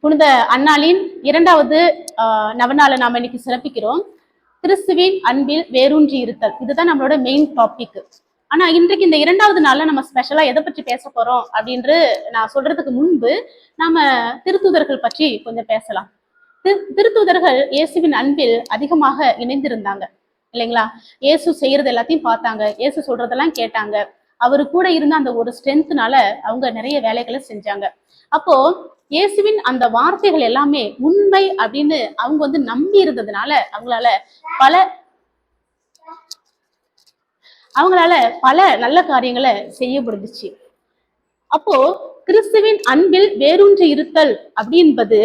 புனித அண்ணாளின் இரண்டாவது ஆஹ், நவநாளை நாம இன்னைக்கு சிறப்பிக்கிறோம். கிறிஸ்துவின் அன்பில் வேரூன்றி இருத்தல். இதுதான் நம்மளோட மெயின் டாபிக் ஆனா இன்றைக்கு இந்த இரண்டாவது நாள்ல நம்ம ஸ்பெஷலா எதை பற்றி பேச போறோம் அப்படின்று நான் சொல்றதுக்கு முன்பு நாம திருத்தூதர்கள் பற்றி கொஞ்சம் பேசலாம். திரு- திருத்தூதர்கள் இயேசுவின் அன்பில் அதிகமாக இணைந்திருந்தாங்க. இல்லைங்களா? இயேசு செய்யறது எல்லாத்தையும் பார்த்தாங்க. இயேசு சொல்றதெல்லாம் கேட்டாங்க. அவரு கூட இருந்த அந்த ஒரு ஸ்ட்ரென்த்னால அவங்க நிறைய வேலைகளை செஞ்சாங்க. அப்போ இயேசுவின் அந்த வார்த்தைகள் எல்லாமே உண்மை அப்படின்னு அவங்க வந்து நம்பி இருந்ததுனால அவங்களால பல அவங்களால பல நல்ல காரியங்களை செய்ய முடிஞ்சுச்சு. அப்போ கிறிஸ்துவின் அன்பில் வேரூன்றி இருத்தல் அப்படின்பது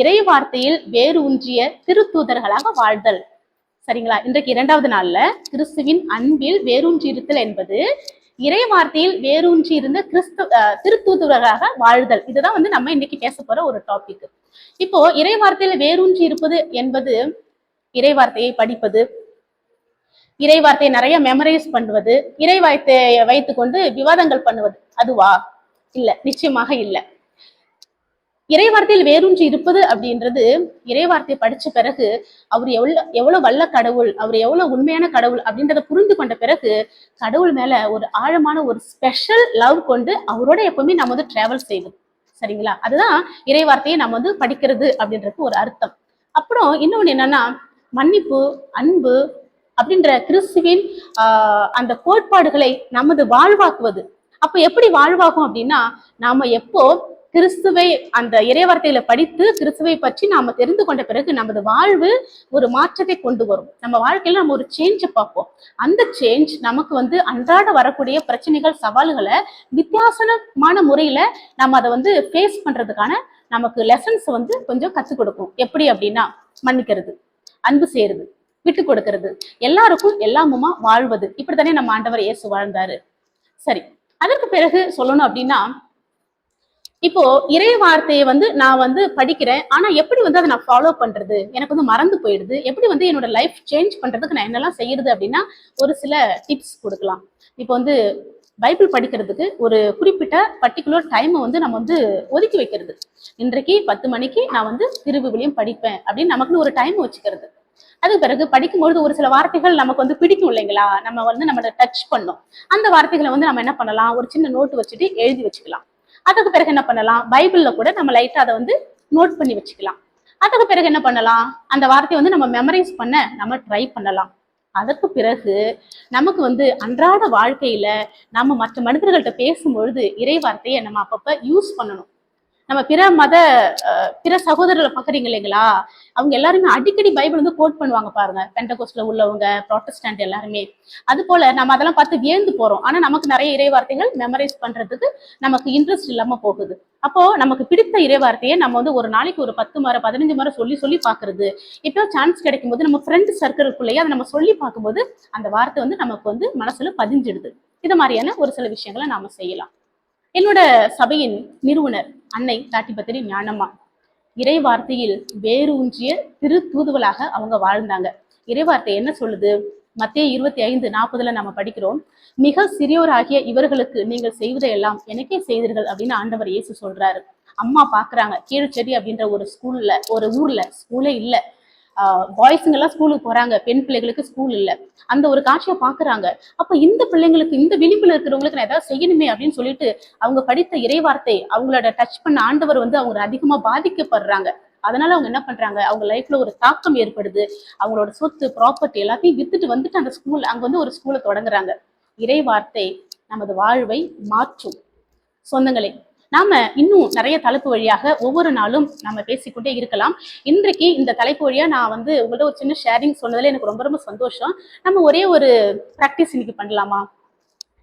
இறை வார்த்தையில் வேரூன்றிய திருத்தூதர்களாக வாழ்தல். சரிங்களா? இன்றைக்கு இரண்டாவது நாள்ல கிறிஸ்துவின் அன்பில் வேரூன்றியிருத்தல் என்பது இறை வார்த்தையில் வேரூன்றி இருந்த கிறிஸ்து திருத்தூதுவராக வாழ்தல். இதுதான் வந்து நம்ம இன்னைக்கு பேச போற ஒரு டாபிக் இப்போ இறை வார்த்தையில வேரூன்றி இருப்பது என்பது இறை வார்த்தையை படிப்பது இறை வார்த்தையை நிறைய மெமரைஸ் பண்ணுவது இறை வார்த்தையை வைத்துக்கொண்டு விவாதங்கள் பண்ணுவது அதுவா? இல்ல நிச்சயமாக இல்லை. இறைவார்த்தையில் வேரூன்றி இருப்பது அப்படின்றது இறைவார்த்தையை படிச்ச பிறகு அவர் எவ்வளவு எவ்வளவு வல்ல கடவுள் அவர் எவ்வளவு உண்மையான கடவுள் அப்படின்றத புரிந்து கொண்ட பிறகு கடவுள் மேல ஒரு ஆழமான ஒரு ஸ்பெஷல் லவ் கொண்டு அவரோட எப்பவுமே நம்ம வந்து டிராவல் செய்வது சரிங்களா? அதுதான் இறைவார்த்தையை நம்ம வந்து படிக்கிறது அப்படின்றது ஒரு அர்த்தம். அப்புறம் இன்னொன்று என்னன்னா மன்னிப்பு அன்பு அப்படின்ற கிறிஸ்துவின் அந்த கோட்பாடுகளை நமது வாழ்வாக்குவது. அப்ப எப்படி வாழ்வாகும் அப்படின்னா நாம எப்போ கிறிஸ்துவை அந்த இறைவார்த்தையில படித்து கிறிஸ்துவை பற்றி நாம தெரிந்து கொண்ட பிறகு நமது வாழ்வு ஒரு மாற்றத்தை கொண்டு வரும். நம்ம வாழ்க்கையில நம்ம ஒரு சேஞ்சை பார்ப்போம். அந்த சேஞ்ச் நமக்கு வந்து அன்றாட வரக்கூடிய பிரச்சனைகள் சவால்களை வித்தியாசமான முறையில நம்ம அதை வந்து ஃபேஸ் பண்றதுக்கான நமக்கு லெசன்ஸ் வந்து கொஞ்சம் கற்றுக் கொடுக்கும். எப்படி அப்படின்னா மன்னிக்கிறது அன்பு செய்யறது விட்டு கொடுக்கறது. எல்லாருக்கும் எல்லாமுமா வாழ்வது. இப்படித்தானே நம்ம ஆண்டவர் இயேசு வாழ்ந்தாரு. சரி அதற்கு பிறகு சொல்லணும் அப்படின்னா இப்போ இறை வார்த்தையை வந்து நான் வந்து படிக்கிறேன். ஆனா எப்படி வந்து அதை நான் ஃபாலோ பண்றது? எனக்கு வந்து மறந்து போயிடுது. எப்படி வந்து என்னோட லைஃப் சேஞ்ச் பண்றதுக்கு நான் என்னெல்லாம் செய்யறது அப்படின்னா ஒரு சில டிப்ஸ் கொடுக்கலாம். இப்போ வந்து பைபிள் படிக்கிறதுக்கு ஒரு குறிப்பிட்ட பர்டிகுலர் டைமை வந்து நம்ம வந்து ஒதுக்கி வைக்கிறது. இன்றைக்கு பத்து மணிக்கு நான் வந்து திருவிவிலியம் படிப்பேன் அப்படின்னு நமக்குன்னு ஒரு டைம் வச்சுக்கிறது. அதுக்கு பிறகு படிக்கும்பொழுது ஒரு சில வார்த்தைகள் நமக்கு வந்து பிடிக்கும் இல்லைங்களா? நம்ம வந்து நம்மளை டச் பண்ணோம். அந்த வார்த்தைகளை வந்து நம்ம என்ன பண்ணலாம்? ஒரு சின்ன நோட்டு வச்சுட்டு எழுதி வச்சுக்கலாம். அதுக்கு பிறகு என்ன பண்ணலாம்? பைபிள்ல கூட நம்ம லைட்டா அதை வந்து நோட் பண்ணி வச்சுக்கலாம். அதுக்கு பிறகு என்ன பண்ணலாம்? அந்த வார்த்தையை வந்து நம்ம மெமரைஸ் பண்ண நம்ம ட்ரை பண்ணலாம். அதற்கு பிறகு நமக்கு வந்து அன்றாட வாழ்க்கையில நம்ம மற்ற மனிதர்கள்ட்ட பேசும்பொழுது இறை வார்த்தையை நம்ம அப்பப்ப யூஸ் பண்ணணும். நம்ம பிற மத பிற சகோதரர்களை பாக்குறீங்க இல்லைங்களா? அவங்க எல்லாருமே அடிக்கடி பைபிள் வந்து கோட் பண்ணுவாங்க பாருங்க. பெண்டகோஸ்ட்ல உள்ளவங்க ப்ராட்டஸ்டன்ட் எல்லாருமே. அது போல நம்ம அதெல்லாம் பார்த்து வியந்து போறோம். ஆனா நமக்கு நிறைய இறைவார்த்தைகள் மெமரைஸ் பண்றதுக்கு நமக்கு இன்ட்ரெஸ்ட் இல்லாம போகுது. அப்போ நமக்கு பிடித்த இறைவார்த்தையை நம்ம வந்து ஒரு நாளைக்கு ஒரு பத்து முறை பதினஞ்சு முறை சொல்லி சொல்லி பாக்குறது இப்போ சான்ஸ் கிடைக்கும் போது நம்ம ஃப்ரெண்ட் சர்க்கிள்குள்ளேயே அதை நம்ம சொல்லி பார்க்கும்போது அந்த வார்த்தை வந்து நமக்கு வந்து மனசுல பதிஞ்சிடுது. இது மாதிரியான ஒரு சில விஷயங்களை நாம செய்யலாம். என்னோட சபையின் நிறுவனர் அன்னை தாட்டிபத்திரி ஞானம்மா. இறை வார்த்தையில் வேரூன்றிய திரு தூதுவலாக அவங்க வாழ்ந்தாங்க. இறைவார்த்தை என்ன சொல்லுது? மத்திய இருபத்தி ஐந்து நாற்பதுல நம்ம படிக்கிறோம். மிக சிறியோராகிய இவர்களுக்கு நீங்கள் செய்வதையெல்லாம் எனக்கே செய்தீர்கள் அப்படின்னு ஆண்டவர் இயேசு சொல்றாரு. அம்மா பாக்குறாங்க கீழ்ச்செடி அப்படின்ற ஒரு ஸ்கூல்ல ஒரு ஊர்ல ஸ்கூலே இல்லை. பாய்ஸுங்க எல்லாம் ஸ்கூலுக்கு போறாங்க. பெண் பிள்ளைகளுக்கு ஸ்கூல் இல்ல. அந்த ஒரு காட்சியை பாக்குறாங்க அப்ப இந்த பிள்ளைங்களுக்கு இந்த விளிம்புல இருக்கிறவங்களுக்கு நான் ஏதாவது செய்யணுமே அப்படின்னு சொல்லிட்டு அவங்க படித்த இறைவார்த்தை அவங்களோட டச் பண்ண ஆண்டவர் வந்து அவங்க அதிகமா பாதிக்கப்படுறாங்க. அதனால அவங்க என்ன பண்றாங்க? அவங்க லைஃப்ல ஒரு தாக்கம் ஏற்படுது. அவங்களோட சொத்து ப்ராப்பர்ட்டி எல்லாத்தையும் வித்துட்டு வந்துட்டு அந்த ஸ்கூல் அங்க வந்து ஒரு ஸ்கூலை தொடங்குறாங்க. இறைவார்த்தை நமது வாழ்வை மாற்றும். சொந்தங்களே நாம இன்னும் நிறைய தலைப்பு வழியாக ஒவ்வொரு நாளும் நம்ம பேசிக்கொண்டே இருக்கலாம். இன்றைக்கு இந்த தலைப்பு வழியா நான் வந்து உங்கள்ட்ட ஒரு சின்ன ஷேரிங் சொன்னதுல எனக்கு ரொம்ப ரொம்ப சந்தோஷம். நம்ம ஒரே ஒரு ப்ராக்டிஸ் இன்னைக்கு பண்ணலாமா?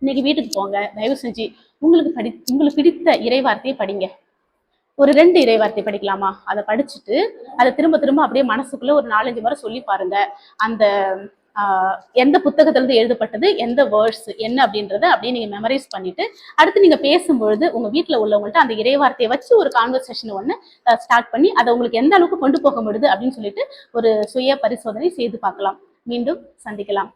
இன்னைக்கு வீட்டுக்கு போங்க தயவு செஞ்சு உங்களுக்கு படி உங்களுக்கு பிடித்த இறைவார்த்தையை படிங்க. ஒரு ரெண்டு இறைவார்த்தை படிக்கலாமா? அதை படிச்சுட்டு அதை திரும்ப திரும்ப அப்படியே மனசுக்குள்ள ஒரு நாலஞ்சு முறை சொல்லி பாருங்க. அந்த எந்த புத்தகத்திலிருந்து எழுதப்பட்டது எந்த வேர்ட்ஸ் என்ன அப்படின்றத அப்படியே நீங்க மெமரைஸ் பண்ணிட்டு அடுத்து நீங்க பேசும்பொழுது உங்க வீட்டில் உள்ளவங்கள்ட்ட அந்த இறைவார்த்தையை வச்சு ஒரு கான்வர்சேஷன் ஒன்று ஸ்டார்ட் பண்ணி அதை உங்களுக்கு எந்த அளவுக்கு கொண்டு போக முடியுது அப்படின்னு சொல்லிட்டு ஒரு சுய பரிசோதனை செய்து பார்க்கலாம். மீண்டும் சந்திக்கலாம்.